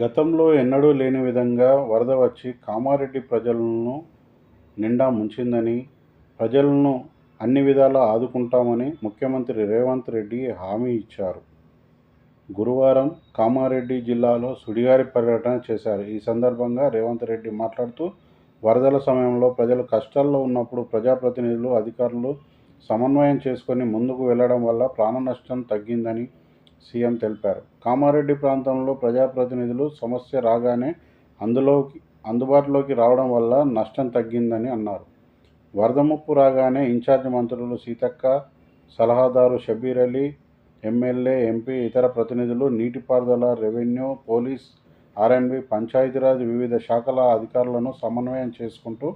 గతంలో ఎన్నడూ లేని విధంగా వరద వచ్చి కామారెడ్డి ప్రజలను నిండా ముంచిందని ప్రజలను అన్ని విధాలా ఆదుకుంటామని ముఖ్యమంత్రి రేవంత్ రెడ్డి హామీ ఇచ్చారు. గురువారం కామారెడ్డి జిల్లాలో సుడిగారి పర్యటన చేశారు. ఈ సందర్భంగా రేవంత్ రెడ్డి మాట్లాడుతూ వరదల సమయంలో ప్రజలు కష్టాల్లో ఉన్నప్పుడు ప్రజాప్రతినిధులు అధికారులు సమన్వయం చేసుకొని ముందుకు వెళ్ళడం వల్ల ప్రాణ నష్టం తగ్గిందని సీఎం తెలిపారు. కామారెడ్డి ప్రాంతంలో ప్రజాప్రతినిధులు సమస్య రాగానే అందులోకి అందుబాటులోకి రావడం వల్ల నష్టం తగ్గిందని అన్నారు. వరద ముప్పు రాగానే ఇన్ఛార్జ్ మంత్రులు సీతక్క సలహాదారు షబీర్ అలీ ఎమ్మెల్యే ఎంపీ ఇతర ప్రతినిధులు నీటిపారుదల రెవెన్యూ పోలీస్ ఆర్ఎండ్బి పంచాయతీరాజ్ వివిధ శాఖల అధికారులను సమన్వయం చేసుకుంటూ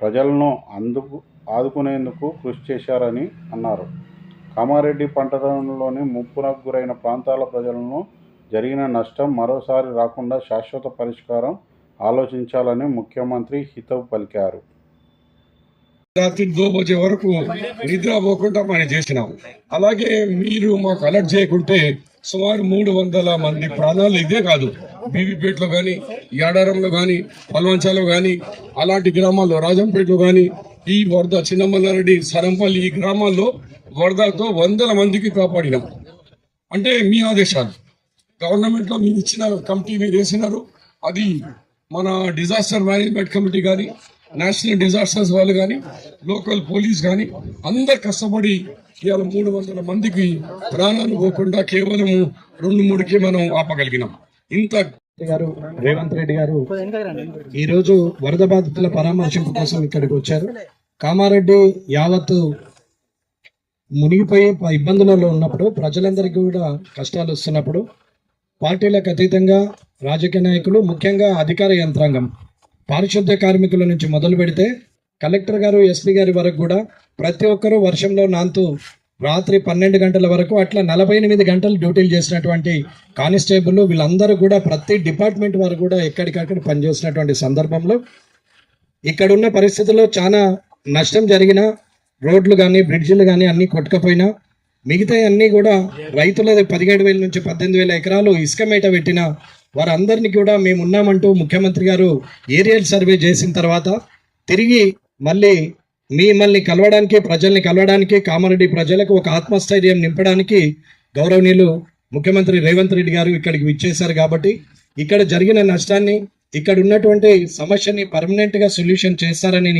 ప్రజలను అందుకు ఆదుకునేందుకు కృషి చేశారని అన్నారు. కామారెడ్డి పంటలోని ముప్పునకు గురైన ప్రాంతాల ప్రజలను జరిగిన నష్టం మరోసారి రాకుండా శాశ్వత పరిష్కారం ఆలోచించాలని ముఖ్యమంత్రి హితవు పలికారు. రాత్రి దోబోజే వరకు నిద్ర పోకుండా మనం చేసినాం అలాగే మీరు మాకు అలర్ట్ చేయకుంటే సుమారు మూడు వందల మంది ప్రాణాలు ఇదే కాదు. బీబీపేటలో కానీ యాడారంలో కానీ పల్వంచాలో కానీ అలాంటి గ్రామాల్లో రాజంపేటలో కానీ ఈ వరద చిన్నమల్లారెడ్డి సరంపల్లి ఈ గ్రామాల్లో వరదతో వందల మందికి కాపాడినాం. అంటే మీ ఆదేశాలు. గవర్నమెంట్లో మీరు ఇచ్చిన కమిటీ మీరు వేసినారు. అది మన డిజాస్టర్ మేనేజ్మెంట్ కమిటీ కానీ నేషనల్ డిజాస్టర్స్ వాళ్ళు కానీ లోకల్ పోలీస్ కానీ అందరు కష్టపడి ఇవాళ మూడు వందల మందికి ప్రాణాలు పోకుండా కేవలం రెండు మూడుకి మనం ఆపగలిగినాం. ఇంత గారు రేవంత్ రెడ్డి గారు ఈ రోజు వరద బాధితుల పరామర్శింపు కోసం ఇక్కడికి వచ్చారు. కామారెడ్డి యావత్తు మునిగిపోయి ఇబ్బందులలో ఉన్నప్పుడు ప్రజలందరికీ కూడా కష్టాలు వస్తున్నప్పుడు పార్టీలకు అతీతంగా రాజకీయ నాయకులు ముఖ్యంగా అధికార యంత్రాంగం పారిశుద్ధ్య కార్మికుల నుంచి మొదలు పెడితే కలెక్టర్ గారు ఎస్పీ గారి వరకు కూడా ప్రతి ఒక్కరూ వర్షంలో నాంతూ రాత్రి పన్నెండు గంటల వరకు అట్లా నలభై ఎనిమిది గంటలు డ్యూటీలు చేసినటువంటి కానిస్టేబుల్ వీళ్ళందరూ కూడా ప్రతి డిపార్ట్మెంట్ వారు కూడా ఎక్కడికక్కడ పనిచేసినటువంటి సందర్భంలో ఇక్కడ ఉన్న పరిస్థితుల్లో చాలా నష్టం జరిగిన రోడ్లు కానీ బ్రిడ్జిలు కానీ అన్నీ కొట్టుకపోయినా మిగతా అన్నీ కూడా రైతులది పదిహేడు వేల నుంచి పద్దెనిమిది వేల ఎకరాలు ఇసుక మేట పెట్టిన వారందరినీ కూడా మేము ఉన్నామంటూ ముఖ్యమంత్రి గారు ఏరియల్ సర్వే చేసిన తర్వాత తిరిగి మళ్ళీ మిమ్మల్ని కలవడానికి ప్రజల్ని కలవడానికి కామారెడ్డి ప్రజలకు ఒక ఆత్మస్థైర్యం నింపడానికి గౌరవనీయులు ముఖ్యమంత్రి రేవంత్ రెడ్డి గారు ఇక్కడికి విచ్చేశారు కాబట్టి ఇక్కడ జరిగిన నష్టాన్ని ఇక్కడ ఉన్నటువంటి సమస్యని పర్మనెంట్గా సొల్యూషన్ చేస్తారని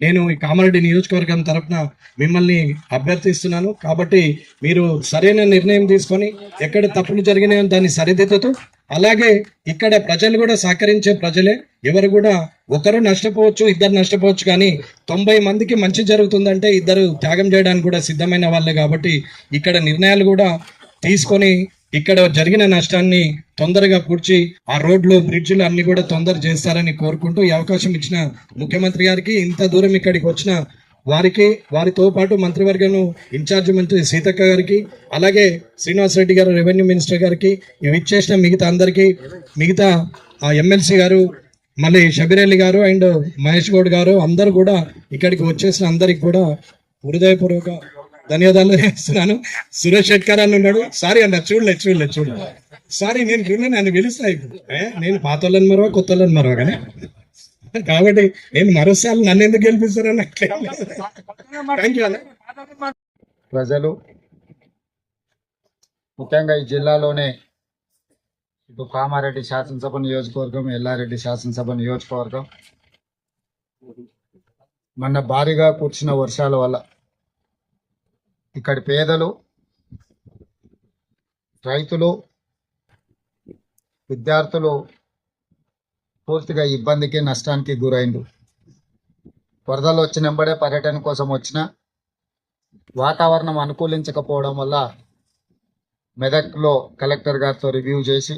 నేను ఈ కామారెడ్డి నియోజకవర్గం తరఫున మిమ్మల్ని అభ్యర్థిస్తున్నాను. కాబట్టి మీరు సరైన నిర్ణయం తీసుకొని ఎక్కడ తప్పులు జరిగినాయో దాన్ని సరిదిద్దుతూ అలాగే ఇక్కడ ప్రజలు కూడా సహకరించే ప్రజలే. ఎవరు కూడా ఒకరు నష్టపోవచ్చు ఇద్దరు నష్టపోవచ్చు కానీ తొంభై మందికి మంచి జరుగుతుందంటే ఇద్దరు త్యాగం చేయడానికి కూడా సిద్ధమైన వాళ్ళే కాబట్టి ఇక్కడ నిర్ణయాలు కూడా తీసుకొని ఇక్కడ జరిగిన నష్టాన్ని తొందరగా కూర్చి ఆ రోడ్లు బ్రిడ్జ్లు అన్ని కూడా తొందర చేస్తారని కోరుకుంటూ ఈ అవకాశం ఇచ్చిన ముఖ్యమంత్రి గారికి ఇంత దూరం ఇక్కడికి వచ్చిన వారికి వారితో పాటు మంత్రివర్గం ఇన్ఛార్జ్ మంత్రి సీతక్క గారికి అలాగే శ్రీనివాస్ రెడ్డి గారు రెవెన్యూ మినిస్టర్ గారికి ఇవి ఇచ్చేసిన మిగతా అందరికీ మిగతా ఎమ్మెల్సీ గారు మళ్ళీ షబిరెల్లి గారు అండ్ మహేష్ గౌడ్ గారు అందరూ కూడా ఇక్కడికి వచ్చేసిన అందరికి కూడా హృదయపూర్వక ధన్యవాదాలు చేస్తున్నాను. సురేష్ షెట్కర్ అని ఉన్నాడు. సారీ అన్న చూడలేదు చూడలేదు చూడలేదు సారీ నేను చూడలే నన్ను పిలుస్తా ఇప్పుడు. నేను పాత వాళ్ళని మరో కొత్త వాళ్ళని మరో కానీ? కాబట్టి నేను మరోసారి నన్ను ఎందుకు గెలిపిస్తారని థ్యాంక్ యూ అన్న. ప్రజలు ముఖ్యంగా ఈ జిల్లాలోనే ఇటు కామారెడ్డి శాసనసభ నియోజకవర్గం ఎల్లారెడ్డి శాసనసభ నియోజకవర్గం. మొన్న భారీగా కురిసిన వర్షాల వల్ల ఇక్కడి పేదలు రైతులు విద్యార్థులు పూర్తిగా ఇబ్బందికి నష్టానికి గురైండు. వరదలు వచ్చినంబడే పర్యటన కోసం వచ్చిన వాతావరణం అనుకూలించకపోవడం వల్ల మెదక్లో కలెక్టర్ గారితో రివ్యూ చేసి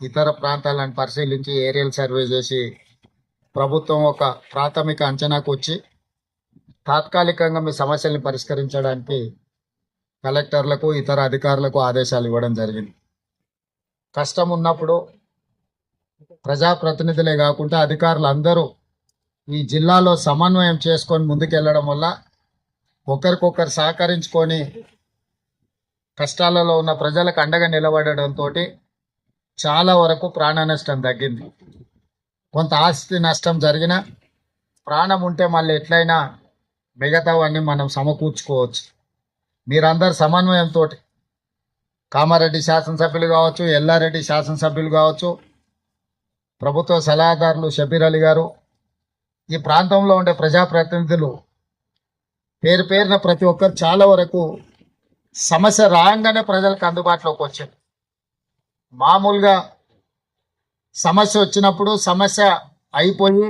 ఇతర ప్రాంతాలను పరిశీలించి ఏరియల్ సర్వే చేసి ప్రభుత్వం ఒక ప్రాథమిక అంచనాకు వచ్చి తాత్కాలికంగా మీ సమస్యల్ని పరిష్కరించడానికి కలెక్టర్లకు ఇతర అధికారులకు ఆదేశాలు ఇవ్వడం జరిగింది. కష్టం ఉన్నప్పుడు ప్రజాప్రతినిధులే కాకుండా అధికారులు అందరూ ఈ జిల్లాలో సమన్వయం చేసుకొని ముందుకెళ్ళడం వల్ల ఒకరికొకరు సహకరించుకొని కష్టాలలో ఉన్న ప్రజలకు అండగా నిలబడడంతో చాలా వరకు ప్రాణ నష్టం తగ్గింది. కొంత ఆస్తి నష్టం జరిగిన ప్రాణం ఉంటే మళ్ళీ ఎట్లయినా మిగతావన్నీ మనం సమకూర్చుకోవచ్చు. మీరందరు సమన్వయంతో కామారెడ్డి శాసనసభ్యులు కావచ్చు ఎల్లారెడ్డి శాసనసభ్యులు కావచ్చు ప్రభుత్వ సలహాదారులు షబీర్ అలీ గారు ఈ ప్రాంతంలో ఉండే ప్రజాప్రతినిధులు పేరు పేరున ప్రతి ఒక్కరు చాలా వరకు సమస్య రాగానే ప్రజలకు అందుబాటులోకి వచ్చింది మామూలుగా సమస్య వచ్చినప్పుడు సమస్య అయిపోయి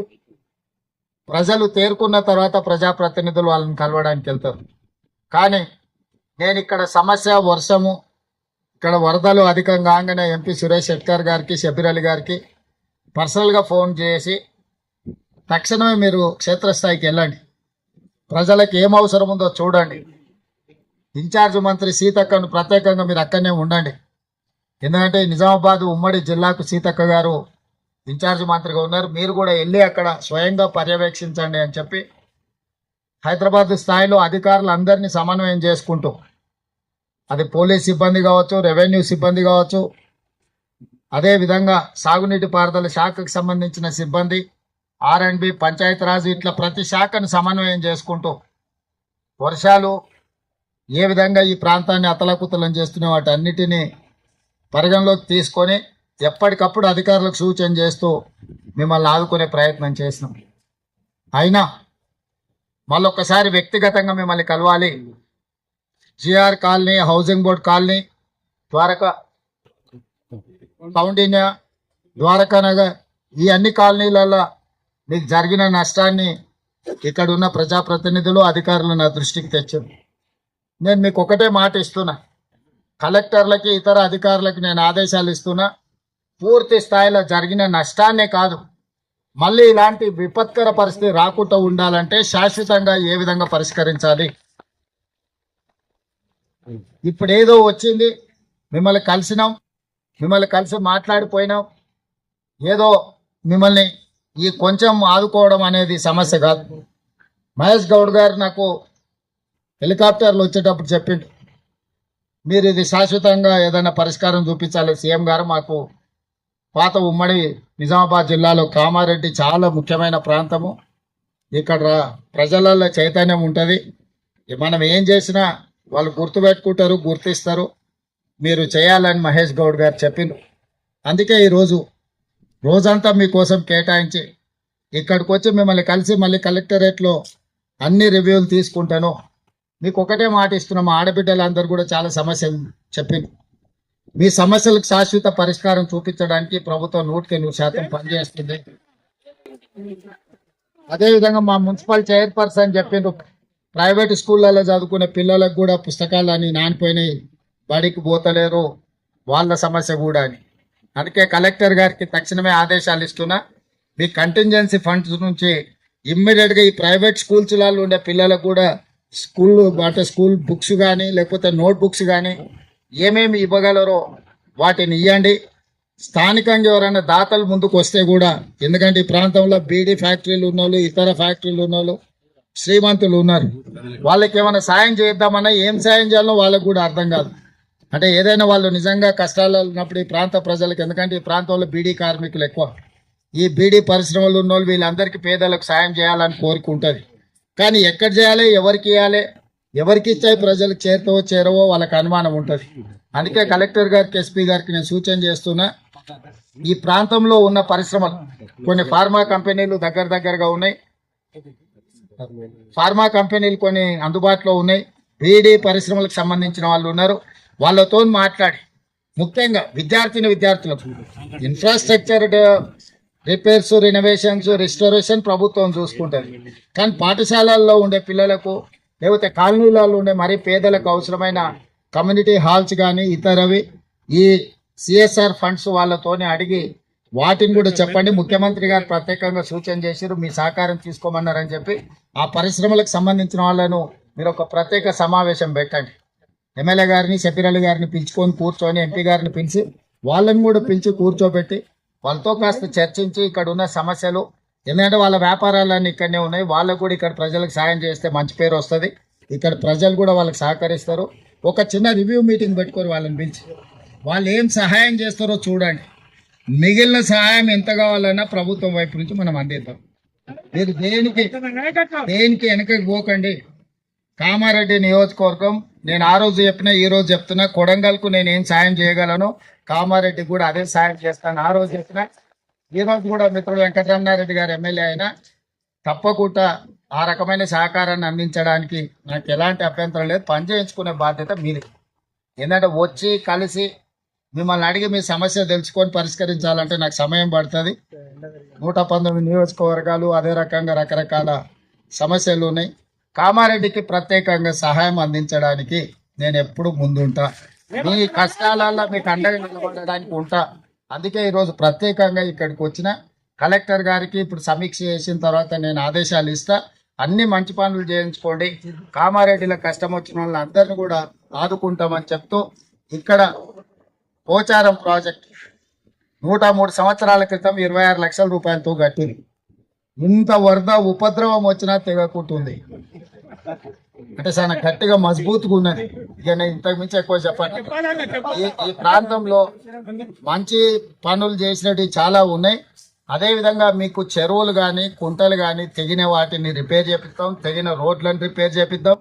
ప్రజలు తేరుకున్న తర్వాత ప్రజాప్రతినిధులు వాళ్ళని కలవడానికి వెళ్తారు. కానీ నేను ఇక్కడ సమస్య వర్షము ఇక్కడ వరదలు అధికంగా కాగానే ఎంపీ సురేష్ శెట్కర్ గారికి షబీర్ అలీ గారికి పర్సనల్గా ఫోన్ చేసి తక్షణమే మీరు క్షేత్రస్థాయికి వెళ్ళండి. ప్రజలకు ఏం అవసరం ఉందో చూడండి. ఇన్ఛార్జ్ మంత్రి సీతక్కను ప్రత్యేకంగా మీరు అక్కడనే ఉండండి. ఎందుకంటే నిజామాబాద్ ఉమ్మడి జిల్లాకు సీతక్క గారు ఇన్ఛార్జ్ మంత్రిగా ఉన్నారు. మీరు కూడా వెళ్ళి అక్కడ స్వయంగా పర్యవేక్షించండి అని చెప్పి హైదరాబాద్ స్థాయిలో అధికారులు అందరినీ సమన్వయం చేసుకుంటూ అది పోలీస్ సిబ్బంది కావచ్చు రెవెన్యూ సిబ్బంది కావచ్చు అదే విధంగా సాగునీటి పారుదల శాఖకు సంబంధించిన సిబ్బంది ఆర్ అండ్ బి పంచాయతీరాజ్ ఇట్లా ప్రతి శాఖను సమన్వయం చేసుకుంటూ వర్షాలు ఏ విధంగా ఈ ప్రాంతాన్ని అతలకుతలం చేస్తున్న వాటన్నిటినీ పరిగణలోకి తీసుకొని ఎప్పటికప్పుడు అధికారులకు సూచన చేస్తూ మిమ్మల్ని ఆదుకునే ప్రయత్నం చేసినాం. అయినా మళ్ళొక్కసారి వ్యక్తిగతంగా మిమ్మల్ని కలవాలి. GR colony housing board colony Dwaraka Kaundinya Dwarakanagar ఈ అన్ని కాలనీలలో మీకు జరిగిన నష్టాన్ని ఇక్కడ ఉన్న ప్రజాప్రతినిధులు అధికారులు నా దృష్టికి తెచ్చారు. నేను మీకు ఒకటే మాట ఇస్తున్నా. కలెక్టర్లకి ఇతర అధికారులకి నేను ఆదేశాలు ఇస్తున్నా. పూర్తి స్థాయిలో జరిగిన నష్టాన్నే కాదు మళ్ళీ ఇలాంటి విపత్కర పరిస్థితి రాకుండా ఉండాలంటే శాశ్వతంగా ఏ విధంగా పరిష్కరించాలి? ఇప్పుడు ఏదో వచ్చింది మిమ్మల్ని కలిసినాం. మిమ్మల్ని కలిసి మాట్లాడిపోయినాం. ఏదో మిమ్మల్ని ఈ కొంచెం ఆదుకోవడం అనేది సమస్య కాదు. మహేష్ గౌడ్ గారు నాకు హెలికాప్టర్లు వచ్చేటప్పుడు చెప్పిండు. మీరు ఇది శాశ్వతంగా ఏదైనా పరిష్కారం చూపించాలి. సీఎం గారు మాకు పాత ఉమ్మడి నిజామాబాద్ జిల్లాలో కామారెడ్డి చాలా ముఖ్యమైన ప్రాంతము. ఇక్కడ ప్రజలలో చైతన్యం ఉంటుంది. మనం ఏం చేసినా వాళ్ళు గుర్తుపెట్టుకుంటారు గుర్తిస్తారు. మీరు చేయాలని మహేష్ గౌడ్ గారు చెప్పిండు అందుకే ఈరోజు రోజంతా మీకోసం కేటాయించి ఇక్కడికి వచ్చి మిమ్మల్ని కలిసి మళ్ళీ కలెక్టరేట్లో అన్ని రివ్యూలు తీసుకుంటాను. మీకు ఒకటే మాట ఇస్తున్నాం మా ఆడబిడ్డలందరూ కూడా చాలా సమస్యలు చెప్పింది మీ సమస్యలకు శాశ్వత పరిష్కారం చూపించడానికి ప్రభుత్వం నూటికి నూరు శాతం పనిచేస్తుంది. అదేవిధంగా మా మున్సిపల్ చైర్పర్సన్ చెప్పిండ్రు ప్రైవేట్ స్కూళ్ళలో చదువుకునే పిల్లలకు కూడా పుస్తకాలు అని నానిపోయినాయి. బడికి పోతలేరు. వాళ్ళ సమస్య కూడా అని. అందుకే కలెక్టర్ గారికి తక్షణమే ఆదేశాలు ఇస్తున్నా మీ కంటింజెన్సీ ఫండ్స్ నుంచి ఇమ్మీడియట్గా ఈ ప్రైవేట్ స్కూల్స్లలో ఉండే పిల్లలకు కూడా స్కూల్ అంటే స్కూల్ బుక్స్ కానీ లేకపోతే నోట్ బుక్స్ కానీ ఏమేమి ఇవ్వగలరో వాటిని ఇవ్వండి స్థానికంగా ఎవరైనా దాతలు ముందుకు వస్తే కూడా ఎందుకంటే ఈ ప్రాంతంలో బీడీ ఫ్యాక్టరీలు ఉన్నోళ్ళు ఇతర ఫ్యాక్టరీలు ఉన్నోళ్ళు శ్రీమంతులు ఉన్నారు. వాళ్ళకి ఏమైనా సాయం చేద్దామన్నా ఏం సాయం చేయాలో వాళ్ళకు కూడా అర్థం కాదు. అంటే ఏదైనా వాళ్ళు నిజంగా కష్టాలు ఉన్నప్పుడు ఈ ప్రాంత ప్రజలకు ఎందుకంటే ఈ ప్రాంతంలో బీడీ కార్మికులు ఎక్కువ. ఈ బీడీ పరిశ్రమలు ఉన్న వాళ్ళు వీళ్ళందరికీ పేదలకు సాయం చేయాలని కోరిక ఉంటుంది. కానీ ఎక్కడ చేయాలి ఎవరికి ఇవ్వాలి ఎవరికి ఇచ్చాయి ప్రజలకు చేరుతావో చేరవో వాళ్ళకి అనుమానం ఉంటుంది. అందుకే కలెక్టర్ గారికి ఎస్పీ గారికి నేను సూచన చేస్తున్నా ఈ ప్రాంతంలో ఉన్న పరిశ్రమలు కొన్ని ఫార్మా కంపెనీలు దగ్గర దగ్గరగా ఉన్నాయి. ఫార్మా కంపెనీలు కొన్ని అందుబాటులో ఉన్నాయి. బీడీ పరిశ్రమలకు సంబంధించిన వాళ్ళు ఉన్నారు. వాళ్ళతో మాట్లాడి. ముఖ్యంగా విద్యార్థిని విద్యార్థులకు ఇన్ఫ్రాస్ట్రక్చర్ రిపేర్స్ రినోవేషన్స్ రిస్టోరేషన్ ప్రభుత్వం చూసుకుంటుంది. కానీ పాఠశాలల్లో ఉండే పిల్లలకు లేకపోతే కాలనీలలో ఉండే మరీ పేదలకు అవసరమైన కమ్యూనిటీ హాల్స్ కానీ ఇతరవి ఈ సిఎస్ఆర్ ఫండ్స్ వాళ్ళతోనే అడిగి వాటిని కూడా చెప్పండి. ముఖ్యమంత్రి గారు ప్రత్యేకంగా సూచన చేశారు మీ సహకారం తీసుకోమన్నారని చెప్పి ఆ పరిశ్రమలకు సంబంధించిన వాళ్ళను మీరు ఒక ప్రత్యేక సమావేశం పెట్టండి. ఎమ్మెల్యే గారిని షఫీరలి గారిని పిలుచుకొని కూర్చొని ఎంపీ గారిని పిలిచి వాళ్ళని కూడా పిలిచి కూర్చోబెట్టి వాళ్ళతో కాస్త చర్చించి ఇక్కడ ఉన్న సమస్యలు ఎందుకంటే వాళ్ళ వ్యాపారాలన్నీ ఇక్కడనే ఉన్నాయి. వాళ్ళకు కూడా ఇక్కడ ప్రజలకు సాయం చేస్తే మంచి పేరు వస్తుంది. ఇక్కడ ప్రజలు కూడా వాళ్ళకి సహకరిస్తారు. ఒక చిన్న రివ్యూ మీటింగ్ పెట్టుకొని వాళ్ళని పిలిచి వాళ్ళు ఏం సహాయం చేస్తారో చూడండి. మిగిలిన సహాయం ఎంత కావాలన్నా ప్రభుత్వం వైపు నుంచి మనం అందిద్దాం. మీరు దేనికి దేనికి వెనకకి పోకండి. కామారెడ్డి నియోజకవర్గం నేను ఆ రోజు చెప్పినా ఈ రోజు చెప్తున్నా కొడంగల్కు నేను ఏం సాయం చేయగలను? కామారెడ్డికి కూడా అదే సాయం చేస్తాను. ఆ రోజు చెప్పినా ఈ రోజు కూడా మిత్రుడు వెంకటరమణారెడ్డి గారు ఎమ్మెల్యే అయినా తప్పకుండా ఆ రకమైన సహకారాన్ని అందించడానికి నాకు ఎలాంటి అభ్యంతరం లేదు. పని చేయించుకునే బాధ్యత మీది. ఏంటంటే వచ్చి కలిసి మిమ్మల్ని అడిగి మీ సమస్య తెలుసుకొని పరిష్కరించాలంటే నాకు సమయం పడుతుంది. నూట పంతొమ్మిది నియోజకవర్గాలు అదే రకంగా రకరకాల సమస్యలు ఉన్నాయి. కామారెడ్డికి ప్రత్యేకంగా సహాయం అందించడానికి నేను ఎప్పుడు ముందుంటా. మీ కష్టాలలో మీకు అండగా నిలబడడానికి ఉంటా. అందుకే ఈరోజు ప్రత్యేకంగా ఇక్కడికి వచ్చిన కలెక్టర్ గారికి ఇప్పుడు సమీక్ష చేసిన తర్వాత నేను ఆదేశాలు ఇస్తా. అన్ని మంచి పనులు చేయించుకోండి. కామారెడ్డిలో కష్టం వచ్చిన వాళ్ళని అందరిని కూడా ఆదుకుంటామని చెప్తూ ఇక్కడ పోచారం ప్రాజెక్ట్ నూట మూడు సంవత్సరాల క్రితం ఇరవై ఆరు లక్షల రూపాయలతో కట్టింది. ఇంత వరద ఉపద్రవం వచ్చినా తెగకుంటుంది. అంటే చాలా గట్టిగా మజబూత్గా ఉన్నది. ఇక నేను ఇంతకు మించి ఎక్కువ చెప్పండి ఈ- ప్రాంతంలో మంచి పనులు చేసినవి చాలా ఉన్నాయి. అదేవిధంగా మీకు చెరువులు కానీ కుంటలు కానీ తెగిన వాటిని రిపేర్ చేపిస్తాం. తెగిన రోడ్లను రిపేర్ చేపిద్దాం.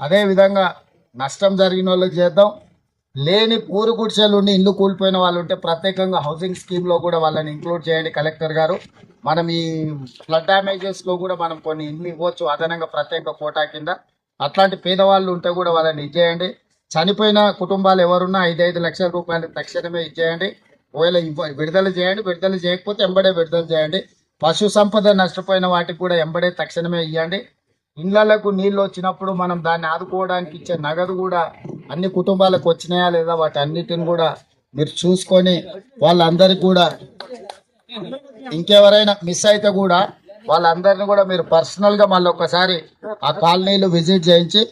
అదేవిధంగా నష్టం జరిగిన వాళ్ళకి చేద్దాం. లేని పూరు గుడిసెలు ఉండి ఇల్లు కూలిపోయిన వాళ్ళు ఉంటే ప్రత్యేకంగా హౌసింగ్ స్కీమ్లో కూడా వాళ్ళని ఇంక్లూడ్ చేయండి కలెక్టర్ గారు. మనం ఈ ఫ్లడ్ డ్యామేజెస్లో కూడా మనం కొన్ని ఇల్లు ఇవ్వచ్చు. అదనంగా ప్రత్యేక కోటా కింద. అట్లాంటి పేదవాళ్ళు ఉంటే కూడా వాళ్ళని ఇచ్చేయండి. చనిపోయిన కుటుంబాలు ఎవరున్నా ఐదైదు లక్షల రూపాయలు తక్షణమే ఇచ్చేయండి. ఒకవేళ విడుదల చేయండి. విడుదల చేయకపోతే ఎంబడే విడుదల చేయండి. పశు సంపద నష్టపోయిన వాటికి కూడా ఎంబడే తక్షణమే ఇవ్వండి ఇళ్ళకు నీళ్ళు వచ్చినప్పుడు మనం దాన్ని ఆదుకోవడానికి ఇచ్చే నగదు కూడా అన్ని కుటుంబాలకు వచ్చినాయా లేదా వాటి అన్నిటిని కూడా మీరు చూసుకొని వాళ్ళందరికీ కూడా ఇంకెవరైనా మిస్ అయితే కూడా వాళ్ళందరినీ కూడా మీరు పర్సనల్గా మళ్ళీ ఒకసారి ఆ కాలనీలు విజిట్ చేయించి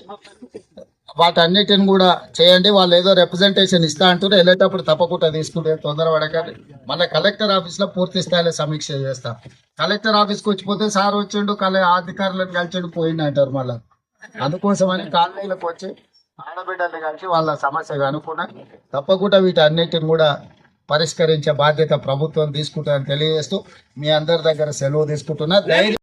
వాటన్నిటిని కూడా చేయండి. వాళ్ళు ఏదో రిప్రజెంటేషన్ ఇస్తా అంటారు వెళ్ళేటప్పుడు తప్పకుండా తీసుకుంటే తొందరపడకండి మళ్ళీ కలెక్టర్ ఆఫీస్లో పూర్తి స్థాయిలో సమీక్ష చేస్తాం. కలెక్టర్ ఆఫీస్కి వచ్చిపోతే సార్ వచ్చిండు కల అధికారులను కలిసిండు పోయిండు అంటారు మళ్ళీ. అందుకోసమని కాలనీలకు వచ్చి ఆడబిడ్డలు కలిసి వాళ్ళ సమస్య కనుక్కున్నా తప్పకుండా వీటన్నిటిని కూడా పరిష్కరించే బాధ్యత ప్రభుత్వం తీసుకుంటుందని తెలియజేస్తూ మీ అందరి దగ్గర సెలవు తీసుకుంటున్నా. ధైర్యం